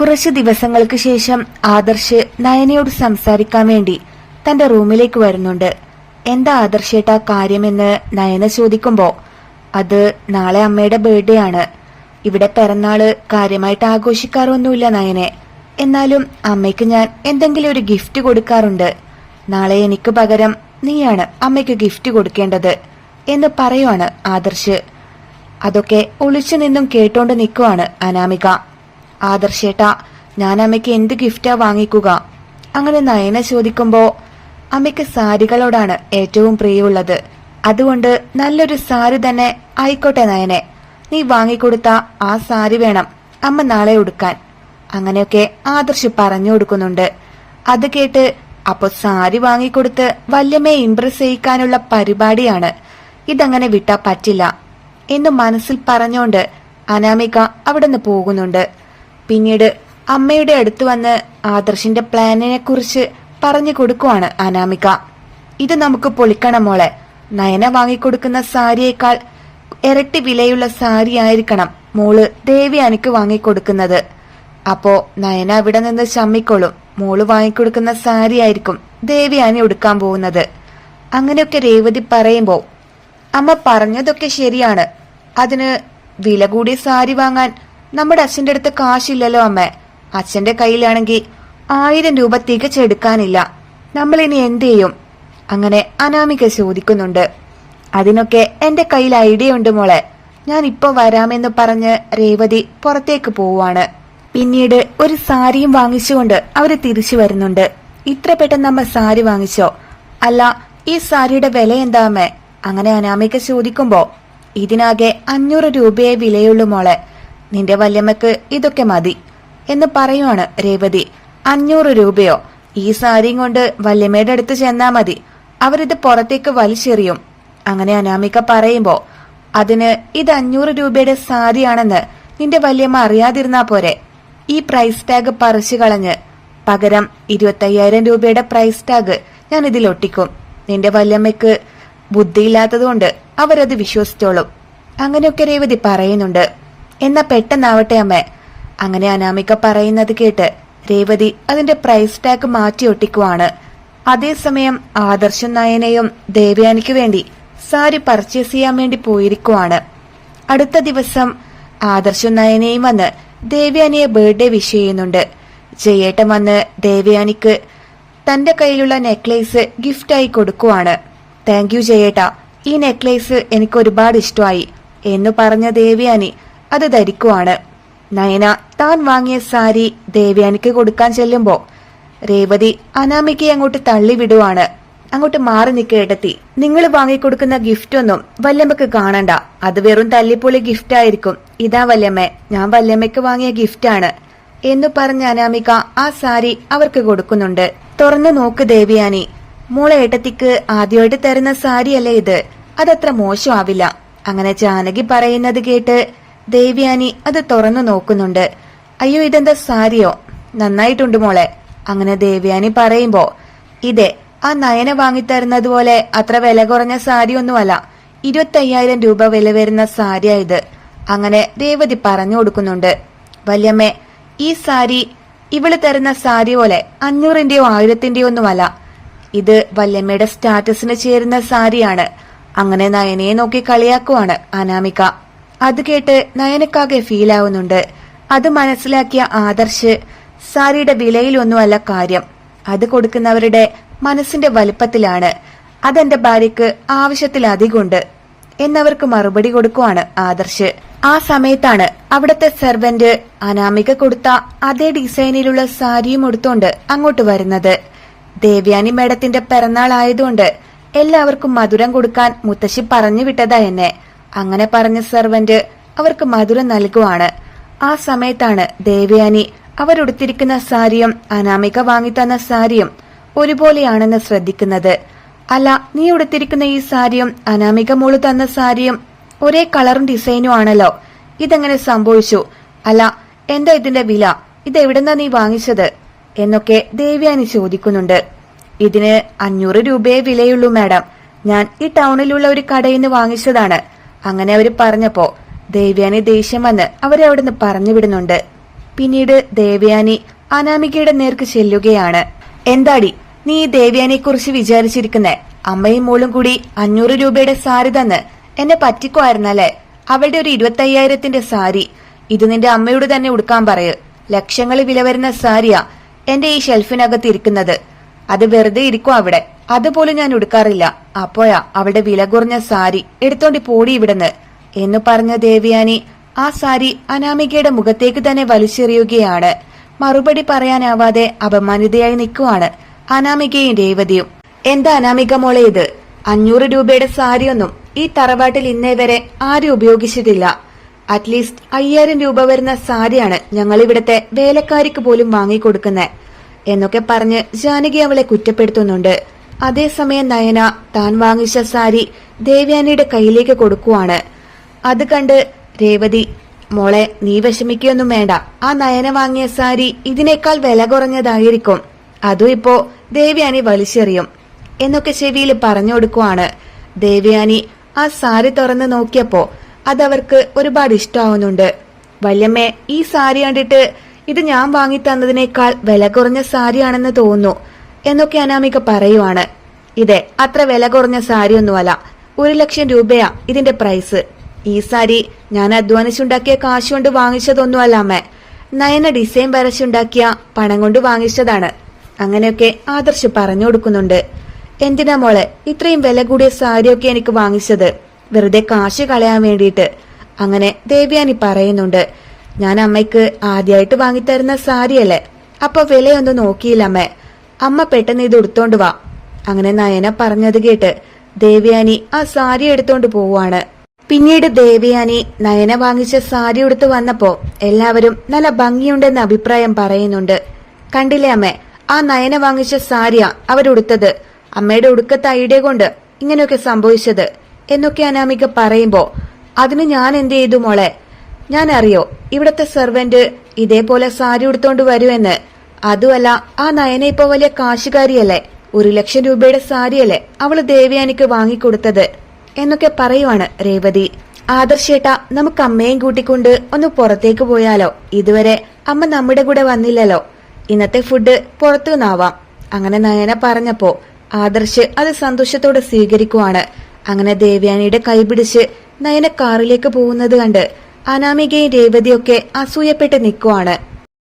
കുറച്ചു ദിവസങ്ങൾക്ക് ശേഷം ആദർശ് നയനയോട് സംസാരിക്കാൻ വേണ്ടി തന്റെ റൂമിലേക്ക് വരുന്നുണ്ട്. എന്താ ആദർശേട്ടാ കാര്യമെന്ന് നയന ചോദിക്കുമ്പോ അത് നാളെ അമ്മയുടെ ബർത്ത്ഡേ ആണ്. ഇവിടെ പിറന്നാൾ കാര്യമായിട്ട് ആഘോഷിക്കാറൊന്നുമില്ല നയനെ. എന്നാലും അമ്മയ്ക്ക് ഞാൻ എന്തെങ്കിലും ഒരു ഗിഫ്റ്റ് കൊടുക്കാറുണ്ട്. നാളെ എനിക്ക് പകരം നീയാണ് അമ്മയ്ക്ക് ഗിഫ്റ്റ് കൊടുക്കേണ്ടത് എന്ന് പറയുവാണ് ആദർശ്. അതൊക്കെ ഒളിച്ചു നിന്നും കേട്ടോണ്ട് നിൽക്കുവാണ് അനാമിക. ആദർശേട്ടാ ഞാൻ അമ്മയ്ക്ക് എന്ത് ഗിഫ്റ്റാ വാങ്ങിക്കുക? അങ്ങനെ നയന ചോദിക്കുമ്പോ അമ്മയ്ക്ക് സാരികളോടാണ് ഏറ്റവും പ്രിയമുള്ളത്. അതുകൊണ്ട് നല്ലൊരു സാരി തന്നെ ആയിക്കോട്ടെ നയനെ. നീ വാങ്ങിക്കൊടുത്ത ആ സാരി വേണം അമ്മ നാളെ ഉടുക്കാൻ. അങ്ങനെയൊക്കെ ആദർശ് പറഞ്ഞു കൊടുക്കുന്നുണ്ട്. അത് കേട്ട് അപ്പൊ സാരി വാങ്ങിക്കൊടുത്ത് വല്യമ്മയെ ഇംപ്രസ് ചെയ്യിക്കാനുള്ള പരിപാടിയാണ്. ഇതങ്ങനെ വിട്ടാ പറ്റില്ല. എന്ന് മനസ്സിൽ പറഞ്ഞുകൊണ്ട് അനാമിക അവിടെ നിന്ന് പോകുന്നുണ്ട്. പിന്നീട് അമ്മയുടെ അടുത്ത് വന്ന് ആദർശിന്റെ പ്ലാനിനെ കുറിച്ച് പറഞ്ഞു കൊടുക്കുവാണ് അനാമിക. ഇത് നമുക്ക് പൊളിക്കണം മോളെ. നയന വാങ്ങിക്കൊടുക്കുന്ന സാരിയേക്കാൾ ഇരട്ടി വിലയുള്ള സാരി ആയിരിക്കണം മോൾ ദേവി അനിക്ക് വാങ്ങിക്കൊടുക്കുന്നത്. അപ്പോ നയന ഇവിടെ നിന്ന് ചമ്മിക്കോളും മോൾ വാങ്ങിക്കൊടുക്കുന്ന സാരി ആയിരിക്കും ദേവി അനി ഉടുക്കാൻ പോകുന്നത്. അങ്ങനെയൊക്കെ രേവതി പറയുമ്പോ അമ്മ പറഞ്ഞതൊക്കെ ശരിയാണ്. അതിന് വില കൂടിയ സാരി വാങ്ങാൻ നമ്മുടെ അച്ഛന്റെ അടുത്ത് കാശില്ലല്ലോ അമ്മേ. അച്ഛന്റെ കയ്യിലാണെങ്കിൽ ആയിരം രൂപ തികച്ചെടുക്കാനില്ല നമ്മൾ ഇനി എന്ത് ചെയ്യും? അങ്ങനെ അനാമിക ചോദിക്കുന്നുണ്ട്. അതിനൊക്കെ എന്റെ കയ്യിൽ ഐഡിയ ഉണ്ട് മോളെ. ഞാൻ ഇപ്പൊ വരാമെന്ന് പറഞ്ഞ് രേവതി പുറത്തേക്ക് പോവാണ് പിന്നീട് ഒരു സാരിയും വാങ്ങിച്ചുകൊണ്ട് അവർ തിരിച്ചു വരുന്നുണ്ട്. ഇത്ര പെട്ടെന്ന് അമ്മ സാരി വാങ്ങിച്ചോ? അല്ല ഈ സാരിയുടെ വില എന്താ അമ്മേ? അങ്ങനെ അനാമിക ചോദിക്കുമ്പോ ഇതിനാകെ അഞ്ഞൂറ് രൂപയെ വിലയുള്ളൂ മോളെ. നിന്റെ വല്യമ്മക്ക് ഇതൊക്കെ മതി എന്ന് പറയുവാണ് രേവതി. അഞ്ഞൂറ് രൂപയോ? ഈ സാരിയും കൊണ്ട് വല്യമ്മയുടെ അടുത്ത് ചെന്നാ മതി. അവരിത് പുറത്തേക്ക് വലിച്ചെറിയും. അങ്ങനെ അനാമിക പറയുമ്പോ അതിന് ഇത് അഞ്ഞൂറ് രൂപയുടെ സാരിയാണെന്ന് നിന്റെ വല്യമ്മ അറിയാതിരുന്നാ പോരെ. ഈ പ്രൈസ് ടാഗ് പറിച്ചു കളഞ്ഞ്. പകരം ഇരുപത്തയ്യായിരം രൂപയുടെ പ്രൈസ് ടാഗ് ഞാൻ ഇതിൽ ഒട്ടിക്കും. നിന്റെ വല്യമ്മയ്ക്ക് ബുദ്ധിയില്ലാത്തതുകൊണ്ട് അവരത് വിശ്വസിച്ചോളും. അങ്ങനെയൊക്കെ രേവതി പറയുന്നുണ്ട്. എന്നാ പെട്ടെന്നാവട്ടെ അമ്മ. അങ്ങനെ അനാമിക പറയുന്നത് കേട്ട് രേവതി അതിന്റെ പ്രൈസ് ടാഗ് മാറ്റി ഒട്ടിക്കുവാണ്. അതേസമയം ആദർശ നയനയും ദേവയാനിക്ക് വേണ്ടി സാരി പർച്ചേസ് ചെയ്യാൻ വേണ്ടി പോയിരിക്കുവാണ്. അടുത്ത ദിവസം ആദർശ നയനയും വന്ന് ദേവയാനിയെ ബർത്ത്ഡേ വിഷ് ചെയ്യുന്നുണ്ട്. ജയേട്ടൻ വന്ന് ദേവയാനിക്ക് തന്റെ കയ്യിലുള്ള നെക്ലേസ് ഗിഫ്റ്റായി കൊടുക്കുവാണ്. താങ്ക് യു ജയേട്ട. ഈ നെക്ലേസ് എനിക്ക് ഒരുപാട് ഇഷ്ടമായി എന്ന് പറഞ്ഞ ദേവയാനി അത് ധരിക്കുവാണ്. നയന താൻ വാങ്ങിയ സാരി ദേവ്യാനിക്ക് കൊടുക്കാൻ ചെല്ലുമ്പോ രേവതി അനാമികയെ അങ്ങോട്ട് തള്ളിവിടുവാണ് അങ്ങോട്ട് മാറി നിൽക്കേടത്തി നിങ്ങൾ വാങ്ങിക്കൊടുക്കുന്ന ഗിഫ്റ്റ് ഒന്നും വല്യമ്മക്ക് കാണണ്ട. അത് വെറും തല്ലിപ്പൊളി ഗിഫ്റ്റ് ആയിരിക്കും. ഇതാ വല്യമ്മ ഞാൻ വല്യമ്മയ്ക്ക് വാങ്ങിയ ഗിഫ്റ്റാണ് എന്ന് പറഞ്ഞ അനാമിക ആ സാരി അവർക്ക് കൊടുക്കുന്നുണ്ട്. തുറന്നു നോക്ക് ദേവിയാനി. മോളെ ഏട്ടത്തിക്ക് ആദ്യമായിട്ട് തരുന്ന സാരിയല്ലേ ഇത്? അതത്ര മോശമാവില്ല അങ്ങനെ ജാനകി പറയുന്നത് കേട്ട് ദേവ്യാനി അത് തുറന്നു നോക്കുന്നുണ്ട്. അയ്യോ ഇതെന്താ സാരിയോ? നന്നായിട്ടുണ്ട് മോളെ. അങ്ങനെ ദേവ്യാനി പറയുമ്പോ ഇതെ ആ നയന വാങ്ങിത്തരുന്നത് പോലെ അത്ര വില കുറഞ്ഞ സാരി സാരിയൊന്നുമല്ല. ഇരുപത്തയ്യായിരം രൂപ വില വരുന്ന സാരിയായത് അങ്ങനെ രേവതി പറഞ്ഞു കൊടുക്കുന്നുണ്ട്. വല്യമ്മേ ഈ സാരി ഇവൾ തരുന്ന സാരി പോലെ അഞ്ഞൂറിന്റെയോ ആയിരത്തിന്റെയോ ഒന്നുമല്ല. ഇത് വല്യമ്മയുടെ സ്റ്റാറ്റസിന് ചേരുന്ന സാരിയാണ്. അങ്ങനെ നയനയെ നോക്കി കളിയാക്കുവാണ് അനാമിക. അത് കേട്ട് നയനക്കാകെ ഫീൽ ആവുന്നുണ്ട്. അത് മനസ്സിലാക്കിയ ആദർശ് സാരിയുടെ വിലയിലൊന്നുമല്ല കാര്യം. അത് കൊടുക്കുന്നവരുടെ മനസ്സിന്റെ വലുപ്പത്തിലാണ്. അതെന്റെ ഭാര്യക്ക് ആവശ്യത്തിലധികമുണ്ട് എന്നവർക്ക് മറുപടി കൊടുക്കുവാണ് ആദർശ്. ആ സമയത്താണ് അവിടത്തെ സെർവന്റ് അനാമിക കൊടുത്ത അതേ ഡിസൈനിലുള്ള സാരിയും എടുത്തോണ്ട് അങ്ങോട്ട് വരുന്നത്. ദേവ്യാനി മേഡത്തിന്റെ പിറന്നാൾ ആയതുകൊണ്ട് എല്ലാവർക്കും മധുരം കൊടുക്കാൻ മുത്തശ്ശി പറഞ്ഞു വിട്ടതാ എന്നെ. അങ്ങനെ പറഞ്ഞ സെർവന്റ് അവർക്ക് മധുരം നൽകുവാണ്. ആ സമയത്താണ് ദേവയാനി അവരുടുത്തിരിക്കുന്ന സാരിയും അനാമിക വാങ്ങിത്തന്ന സാരിയും ഒരുപോലെയാണെന്ന് ശ്രദ്ധിക്കുന്നത്. അല്ല നീ ഉടുത്തിരിക്കുന്ന ഈ സാരിയും അനാമിക മോൾ തന്ന സാരിയും ഒരേ കളറും ഡിസൈനും ആണല്ലോ. ഇതെങ്ങനെ സംഭവിച്ചു? അല്ല എന്താ ഇതിന്റെ വില? ഇതെവിടെന്നാ നീ വാങ്ങിച്ചത്? എന്നൊക്കെ ദേവ്യാനി ചോദിക്കുന്നുണ്ട്. ഇതിന് അഞ്ഞൂറ് രൂപയെ വിലയുള്ളൂ മാഡം. ഞാൻ ഈ ടൗണിലുള്ള ഒരു കടയിൽ നിന്ന് വാങ്ങിച്ചതാണ്. അങ്ങനെ അവർ പറഞ്ഞപ്പോ ദേവ്യാനി ദേഷ്യം വന്ന് അവരെ അവിടുന്ന് പറഞ്ഞു വിടുന്നുണ്ട് പിന്നീട് ദേവ്യാനി അനാമികയുടെ നേർക്ക് ചെല്ലുകയാണ്. എന്താടി നീ ഈ ദേവയാനിയെ കുറിച്ച് വിചാരിച്ചിരിക്കുന്നേ? അമ്മയും മോളും കൂടി അഞ്ഞൂറ് രൂപയുടെ സാരി തന്ന് എന്നെ പറ്റിക്കുമായിരുന്നല്ലേ? അവളുടെ ഒരു ഇരുപത്തയ്യായിരത്തിന്റെ സാരി. ഇത് നിന്റെ അമ്മയോട് തന്നെ ഉടുക്കാൻ പറയ്. ലക്ഷങ്ങൾ വില വരുന്ന സാരിയാ എന്റെ ഈ ഷെൽഫിനകത്ത് ഇരിക്കുന്നത്. അത് വെറുതെ ഇരിക്കും അവിടെ. അതുപോലും ഞാൻ ഉടുക്കാറില്ല. അപ്പോഴാ അവളുടെ വില കുറഞ്ഞ സാരി എടുത്തോണ്ടി പോടി ഇവിടുന്ന്. എന്ന് പറഞ്ഞ ദേവിയാനി ആ സാരി അനാമികയുടെ മുഖത്തേക്ക് തന്നെ വലിച്ചെറിയുകയാണ്. മറുപടി പറയാനാവാതെ അപമാനിതയായി നിൽക്കുവാണ് അനാമികയും രേവതിയും. എന്താ അനാമിക മോളെ ഇത്? അഞ്ഞൂറ് രൂപയുടെ സാരിയൊന്നും ഈ തറവാട്ടിൽ ഇന്നേ വരെ ആരും ഉപയോഗിച്ചിട്ടില്ല. അറ്റ്ലീസ്റ്റ് അയ്യായിരം രൂപ വരുന്ന സാരിയാണ് ഞങ്ങൾ ഇവിടുത്തെ വേലക്കാരിക്ക് പോലും വാങ്ങിക്കൊടുക്കുന്നത് എന്നൊക്കെ പറഞ്ഞ് ജാനകി അവളെ കുറ്റപ്പെടുത്തുന്നുണ്ട്. അതേസമയം നയന താൻ വാങ്ങിച്ച സാരി ദേവ്യാനിയുടെ കയ്യിലേക്ക് കൊടുക്കുവാണ്. അത് കണ്ട് രേവതി മോളെ നീ വിഷമിക്കൊന്നും വേണ്ട. ആ നയന വാങ്ങിയ സാരി ഇതിനേക്കാൾ വില കുറഞ്ഞതായിരിക്കും. അതും ഇപ്പോ ദേവ്യാനി വലിച്ചെറിയും എന്നൊക്കെ ചെവിയിൽ പറഞ്ഞു കൊടുക്കുവാണ്. ദേവ്യാനി ആ സാരി തുറന്ന് നോക്കിയപ്പോ അതവർക്ക് ഒരുപാട് ഇഷ്ടമാവുന്നുണ്ട് വല്യമ്മേ ഈ സാരി കണ്ടിട്ട് ഇത് ഞാൻ വാങ്ങി തന്നതിനേക്കാൾ വില കുറഞ്ഞ സാരിയാണെന്ന് തോന്നുന്നു എന്നൊക്കെ അനാമിക പറയുവാണ്. ഇതെ അത്ര വില കുറഞ്ഞ സാരിയൊന്നുമല്ല. ഒരു ലക്ഷം രൂപയാ ഇതിന്റെ പ്രൈസ്. ഈ സാരി ഞാൻ അധ്വാനിച്ചുണ്ടാക്കിയ കാശ് കൊണ്ട് വാങ്ങിച്ചതൊന്നുമല്ല നയന ഡിസൈൻ വരച്ചുണ്ടാക്കിയ പണം കൊണ്ട് വാങ്ങിച്ചതാണ്. അങ്ങനെയൊക്കെ ആദർശ് പറഞ്ഞു കൊടുക്കുന്നുണ്ട്. എന്തിനാ മോളെ ഇത്രയും വില കൂടിയ സാരിയൊക്കെ എനിക്ക് വാങ്ങിച്ചത്? വെറുതെ കാശ് കളയാൻ വേണ്ടിയിട്ട്. അങ്ങനെ ദേവ്യാനി പറയുന്നുണ്ട്. ഞാൻ അമ്മയ്ക്ക് ആദ്യമായിട്ട് വാങ്ങിത്തരുന്ന സാരിയല്ലേ അപ്പൊ വിലയൊന്നും നോക്കിയില്ല അമ്മേ. പെട്ടെന്ന് ഇത് എടുത്തോണ്ട് വാ. അങ്ങനെ നയന പറഞ്ഞത് കേട്ട് ദേവയാനി ആ സാരി എടുത്തോണ്ട് പോവാണ് പിന്നീട് ദേവയാനി നയന വാങ്ങിച്ച സാരി ഉടുത്ത് വന്നപ്പോ എല്ലാവരും നല്ല ഭംഗിയുണ്ടെന്ന അഭിപ്രായം പറയുന്നുണ്ട്. കണ്ടില്ലേ അമ്മ ആ നയന വാങ്ങിച്ച സാരിയാ അവരുടുത്തത് അമ്മയുടെ ഉടുക്കത്തെ ഐഡിയ കൊണ്ട് ഇങ്ങനെയൊക്കെ സംഭവിച്ചത് എന്നൊക്കെ അനാമിക പറയുമ്പോ അതിന് ഞാൻ എന്ത് ചെയ്തു മോളെ? ഞാൻ അറിയോ ഇവിടത്തെ സെർവന്റ് ഇതേപോലെ സാരി ഉടുത്തോണ്ട് വരുമെന്ന് അതുമല്ല ആ നയന ഇപ്പൊ വലിയ കാശുകാരിയല്ലേ? ഒരു ലക്ഷം രൂപയുടെ സാരിയല്ലേ അവൾ ദേവയാനിക്ക് വാങ്ങിക്കൊടുത്തത്? എന്നൊക്കെ പറയുവാണ് രേവതി. ആദർശേട്ട നമുക്ക് അമ്മയും കൂട്ടിക്കൊണ്ട് ഒന്ന് പുറത്തേക്ക് പോയാലോ? ഇതുവരെ അമ്മ നമ്മുടെ കൂടെ വന്നില്ലല്ലോ. ഇന്നത്തെ ഫുഡ് പുറത്തു നിന്നാവാം അങ്ങനെ നയന പറഞ്ഞപ്പോ ആദർശ് അത് സന്തോഷത്തോടെ സ്വീകരിക്കുവാണ്. അങ്ങനെ ദേവയാനിയുടെ കൈപിടിച്ച് നയന കാറിലേക്ക് പോകുന്നത് കണ്ട് അനാമികയും രേവതിയൊക്കെ അസൂയപ്പെട്ട് നിൽക്കുവാണ്.